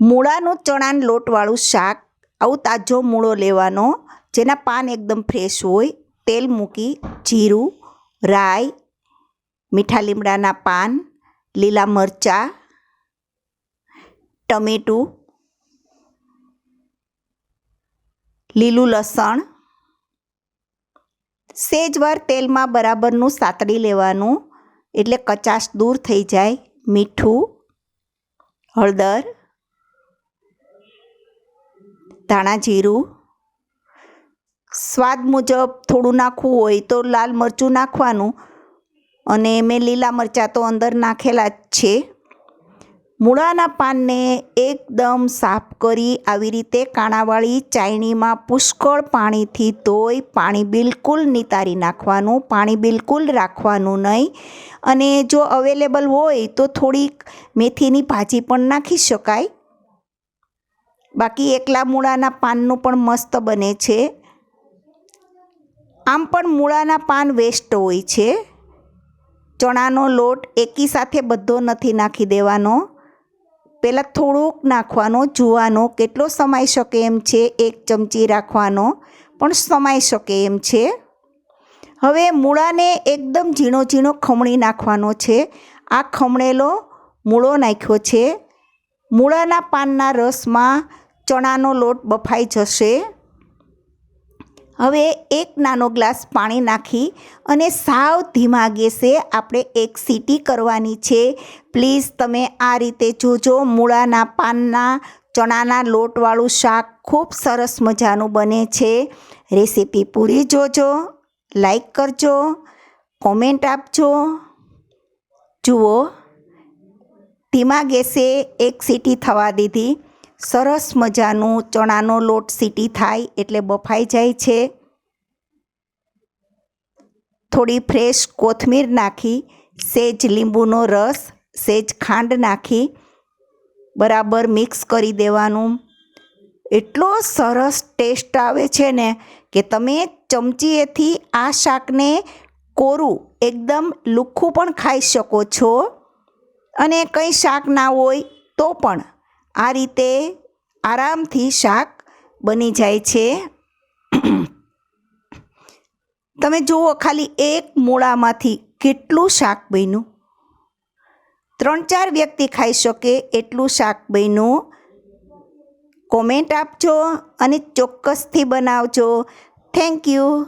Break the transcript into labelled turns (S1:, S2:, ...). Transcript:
S1: મૂળાનું ચણાન લોટવાળું શાક. આવું તાજો મૂળો લેવાનો, જેના પાન એકદમ ફ્રેશ હોય. તેલ મૂકી જીરું, રાઈ, મીઠા લીમડાના પાન, લીલા મરચાં, ટમેટું, લીલું લસણ. સેજવાર તેલમાં બરાબરનું સાતડી લેવાનું, એટલે કચાશ દૂર થઈ જાય. મીઠું, હળદર ધાણા જીરું, સ્વાદ મુજબ થોડું નાખવું હોય તો લાલ મરચું નાખવાનું અને મેં લીલા મરચાં તો અંદર નાખેલા જ છે. મૂળાના પાનને એકદમ સાફ કરી આવી રીતે કાણાવાળી ચાયણીમાં પુષ્કળ પાણીથી ધોઈ પાણી બિલકુલ નિતારી નાખવાનું, પાણી બિલકુલ રાખવાનું નહીં. અને જો અવેલેબલ હોય તો થોડીક મેથીની ભાજી પણ નાખી શકાય. બાકી એકલા મૂળાના પાનનું પણ મસ્ત બને છે. આમ પણ મૂળાના પાન વેસ્ટ હોય છે. ચણાનો લોટ એકી સાથે બધો નથી નાખી દેવાનો. પહેલાં થોડુંક નાખવાનો, જોવાનો, કેટલો સમાઈ શકે એમ છે, એક ચમચી રાખવાનો, પણ સમાઈ શકે એમ છે. હવે મૂળાને એકદમ ઝીણો ઝીણો ખમણી નાખવાનો છે. આ ખમણેલો મૂળો નાખ્યો છે. મૂળાના પાનના રસમાં ચણાનો લોટ બફાઈ જશે. હવે એક નાનો ગ્લાસ પાણી નાખી અને સાવ ધીમા ગેસે આપણે એક સીટી કરવાની છે. પ્લીઝ તમે આ રીતે જોજો, મૂળાના પાનના, ચણાના લોટવાળું શાક ખૂબ સરસ મજાનું બને છે. રેસીપી પૂરી જોજો, લાઈક કરજો, કોમેન્ટ આપજો. જુઓ, ધીમા ગેસે એક સીટી થવા દીધી. સરસ મજાનું ચણાનો લોટ સીટી થાય એટલે બફાઈ જાય છે. થોડી ફ્રેશ કોથમીર નાખી, સેજ લીંબુનો રસ, સેજ ખાંડ નાખી, બરાબર મિક્સ કરી દેવાનું. એટલો સરસ ટેસ્ટ આવે છે ને કે તમે ચમચીએથી આ શાકને કોરું એકદમ લુખ્ખું પણ ખાઈ શકો છો. અને કંઈ શાક ના હોય તો પણ. આ રીતે આરામથી શાક બની જાય છે. તમે જુઓ, ખાલી એક મૂળામાંથી કેટલું શાક બન્યું? ત્રણ ચાર વ્યક્તિ ખાઈ શકે એટલું શાક બન્યું. કોમેન્ટ આપજો અને ચોક્કસથી બનાવજો. Thank you.